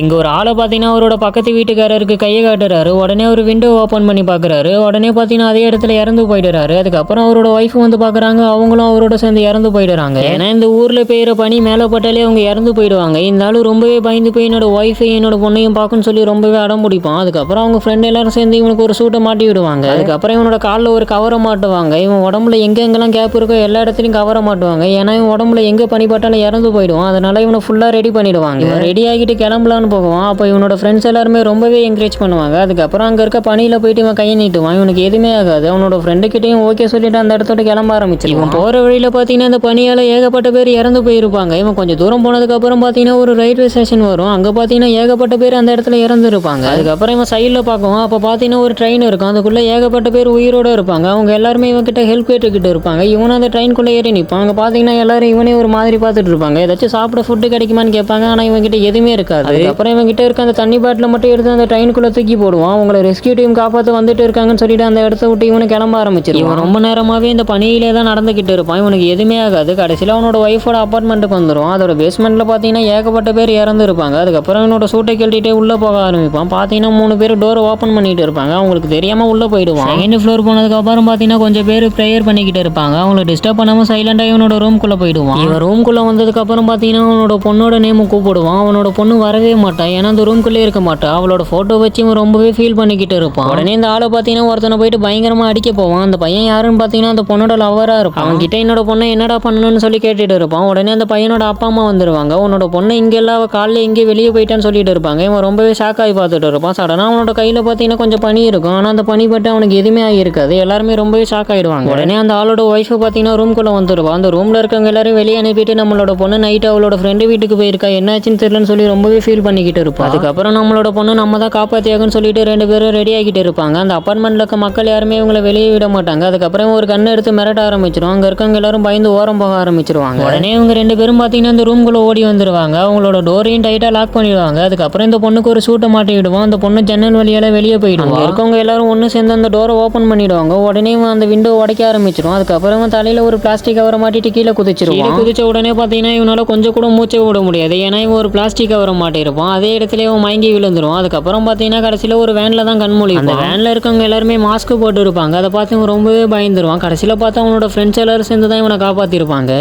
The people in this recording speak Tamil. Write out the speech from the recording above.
இங்கே ஒரு ஆளை பார்த்தீங்கன்னா அவரோட பக்கத்து வீட்டுக்காரருக்கு கையை காட்டுறாரு. உடனே ஒரு விண்டோ ஓப்பன் பண்ணி பார்க்குறாரு. உடனே பார்த்தீங்கன்னா அதே இடத்துல இறந்து போயிடுறாரு. அதுக்கப்புறம் அவரோட ஒய்ஃப் வந்து பார்க்குறாங்க. அவங்களும் அவரோட சேர்ந்து இறந்து போயிடுறாங்க. ஏன்னா இந்த ஊரில் பெய்கிற பனி மேலே பட்டாலே அவங்க இறந்து போயிடுவாங்க. இந்த ரொம்பவே பயந்து போய் என்னோட ஒய்ஃபை என்னோட பொண்ணையும் பார்க்கணும்னு சொல்லி ரொம்பவே அடம் பிடிப்பான். அதுக்கப்புறம் அவங்க ஃப்ரெண்ட் எல்லாரும் சேர்ந்து இவனுக்கு ஒரு சூட்டை மாட்டி விடுவாங்க. அதுக்கப்புறம் இவனோட காலில் ஒரு கவரை மாட்டுவாங்க. இவன் உடம்புல எங்கெங்கெல்லாம் கேப் இருக்கோ எல்லா இடத்துலையும் கவரை மாட்டுவாங்க. ஏன்னா இவன் உடம்புல எங்கே பனி பட்டாலும் இறந்து போயிடுவான். அதனால இவனை ஃபுல்லாக ரெடி பண்ணிடுவாங்க. ரெடி ஆகிட்டு கிளம்பலான்னு போவான் அப்போ இவனோட ஃப்ரெண்ட்ஸ் எல்லாருமே ரொம்பவே என்கரேஜ் பண்ணுவாங்க. அதுக்கப்புறம் அங்கே இருக்க பனியில் போயிட்டு இவன் கையை நீட்டுவான். இவனுக்கு எதுவுமே ஆகாது. அவனோட ஃப்ரெண்டுக்கிட்டையும் ஓகே சொல்லிட்டு அந்த இடத்தோட கிளம்ப ஆரம்பிச்சு இவன் போகிற வழியில் பார்த்தீங்கன்னா இந்த பனியால் ஏகப்பட்ட பேர் இறந்து போயிருப்பாங்க. இவன் கொஞ்சம் தூரம் போனதுக்கப்புறம் பார்த்தீங்கன்னா ஒரு ரயில்வே ஸ்டேஷன் வரும். அங்கே பார்த்தீங்கன்னா ஏகப்பட்ட பேர் அந்த இடத்துல இறந்துருப்பாங்க. அதுக்கப்புறம் இவன் சைடில் பார்க்குவான் அப்போ பார்த்தீங்கன்னா ஒரு ட்ரெயின் இருக்கும். அதுக்குள்ளே ஏகப்பட்ட பேர் உயிரோட இருப்பாங்க. அவங்க எல்லாருமே இவன் கிட்ட ஹெல்ப் கேட்டுக்கிட்டு இருப்பாங்க. இவனும் அந்த ட்ரெயின்குள்ளே ஏறி நிற்பான் அங்கே பார்த்தீங்கன்னா எல்லாரும் இவனே ஒரு மாதிரி பார்த்துட்டு இருப்பாங்க. ஏதாச்சும் சாப்பிட ஃபுட்டு கிடைக்குமான்னு கேட்பாங்க. ஆனால் இவன்கிட்ட எதுவுமே இருக்காது. அதுக்கப்புறம் இவன் கிட்ட இருக்க அந்த தண்ணி பாட்டில் மட்டும் எடுத்து அந்த ட்ரெயினுக்குள்ளே தூக்கி போடுவான். அவங்கள ரெஸ்கியூ டீம் காப்பாற்ற வந்துட்டு இருக்காங்கன்னு சொல்லிட்டு அந்த இடத்த விட்டு இவனு கிளம்ப ஆரம்பிச்சிருவான். இவன் ரொம்ப நேரமாகவே இந்த பனியிலே தான் நடந்துக்கிட்டு இருப்பான். இவனுக்கு எதுவுமே ஆகாது. கடைசியில் அவனோட ஒய்ஃபோட அப்பார்ட்மெண்ட்டுக்கு வந்துடும் அதோட பேஸ்மெண்ட்டில் பார்த்தீங்கன்னா ஏகப்பட்ட பேர் இறந்து இருப்பாங்க அதுக்கப்புறம் இவனோட சூட்டை கழட்டிட்டே உள்ளே போக ஆரம்பிப்பான். பார்த்தீங்கன்னா மூணு பேர் டோரை ஓப்பன் பண்ணிட்டு இருப்பாங்க. அவங்களுக்கு தெரியாமல் உள்ளே போயிடுவான். செகண்ட் ஃப்ளோர் போனதுக்கப்புறம் பார்த்தீங்கன்னா கொஞ்சம் பேர் ப்ரேயர் பண்ணிக்கிட்டு இருப்பாங்க. அவங்கள டிஸ்டர்ப் பண்ணாமல் சைலண்டாக இவனோட ரூம்குள்ளே போயிடுவான். இவன் ரூம்குள்ளே வந்ததுக்கப்புறம் பார்த்தீங்கன்னா அவனோட பொண்ணோட நேமு கூப்பிடுவான். அவனோட பொண்ணு வரவே மாட்டான் ஏன்னா அந்த ரூம்குள்ளே இருக்க மாட்டான் அவளோட ஃபோட்டோ வச்சு இவன் ரொம்பவே ஃபீல் பண்ணிக்கிட்டு இருப்பான். உடனே இந்த ஆளை பார்த்தீங்கன்னா ஒருத்தனை போயிட்டு பயங்கரமாக அடிக்க போவான். அந்த பையன் யாருன்னு பார்த்தீங்கன்னா அந்த பொண்ணோட லவராக இருப்பான். அவன் கிட்ட என்னோட பொண்ணை என்னடா பண்ணணும்னு சொல்லி கேட்டுட்டு இருப்பான். உடனே அந்த பையனோட அப்பா அம்மா வந்துருவாங்க. உன்னோட பொண்ணு இங்கே எல்லாம் அவள் காலைல வெளியே போயிட்டான்னு சொல்லிட்டு இருப்பாங்க. இவன் ரொம்பவே ஷாக் ஆகி பார்த்துட்டு இருப்பான். சடனாக அவனோட கையில் பார்த்தீங்கன்னா கொஞ்சம் பனி இருக்கும். ஆனால் அந்த பனி பட்டு அவனுக்கு எதுவுமே ஆகியிருக்காது. எல்லாருமே ரொம்பவே ஷாக் ஆகிடுவாங்க உடனே அந்த ஆளோட ஒய்ஃபை பார்த்தீங்கன்னா ரூம்குள்ளே வந்துருவான் அந்த ரூமில் இருக்கவங்க எல்லாரும் வெளியே அனுப்பிட்டு நம்மளோட பொண்ணு நைட்டு அவளோட ஃப்ரெண்டு வீட்டுக்கு போயிருக்கா. என்னாச்சுன்னு தெரியலன்னு சொல்லி ரொம்பவே ஃபீல் பண்ணிக்கிட்டு இருப்பான் அதுக்கப்புறம் நம்மளோட பொண்ணு நம்ம தான் காப்பாற்றியாகன்னு சொல்லிட்டு ரெண்டு பேரும் ரெடி ஆகிட்டு இருப்பாங்க. அந்த அப்பார்ட்மெண்ட்டில் இருக்க மக்கள் யாருமே இவங்களை வெளியே விட மாட்டாங்க. அதுக்கப்புறம் ஒரு கண்ணை எடுத்து மிரட்ட ஆரம்பிச்சிடும் அங்கே இருக்கவங்க எல்லாரும் பயந்து ஓரம் போக ஆரம்பிச்சிருவாங்க. உடனே இவங்க ரெண்டு பேரும் பார்த்தீங்கன்னா அந்த ரூம்குள்ளே ஓடி வந்துருவாங்க. அவங்களோட டோரையும் டைட்டாக லாக் பண்ணிடுவாங்க. அதுக்கப்புறம் இந்த பொண்ணுக்கு ஒரு சூட்டை மாட்டி விடுவோம் அந்த பொண்ணு ஜன்னல் வழியால வெளியே அங்க இருக்கவங்க எல்லாரும் ஒன்று சேர்ந்து அந்த டோரை ஓப்பன் பண்ணிடுவாங்க. உடனே அந்த விண்டோ உடைக்க ஆரம்பிச்சிடும் அதுக்கப்புறம் தலையில ஒரு பிளாஸ்டிக் கவரை மாட்டிட்டு கீழே குதிச்சிருவான். குதிச்ச உடனே பார்த்தீங்கன்னா இவனால கொஞ்சம் கூட மூச்சை விட முடியாது. ஏன்னா இவன் ஒரு பிளாஸ்டிக் கவரை மாட்டியிருப்பான் அதே இடத்துல அவன் மயங்கி விழுந்துருவோம் அதுக்கப்புறம் பார்த்தீங்கன்னா கடைசியில் ஒரு வேனில் தான் கண்மொழி அந்த வேனில் இருக்கவங்க எல்லாருமே மாஸ்க் போட்டு இருப்பாங்க அதை பார்த்து இவன் ரொம்பவே பயந்துருவான். கடைசியில் பார்த்து அவனோட ஃப்ரெண்ட்ஸ் எல்லாரும் சேர்ந்து தான் இவனை காப்பாற்றிருப்பாங்க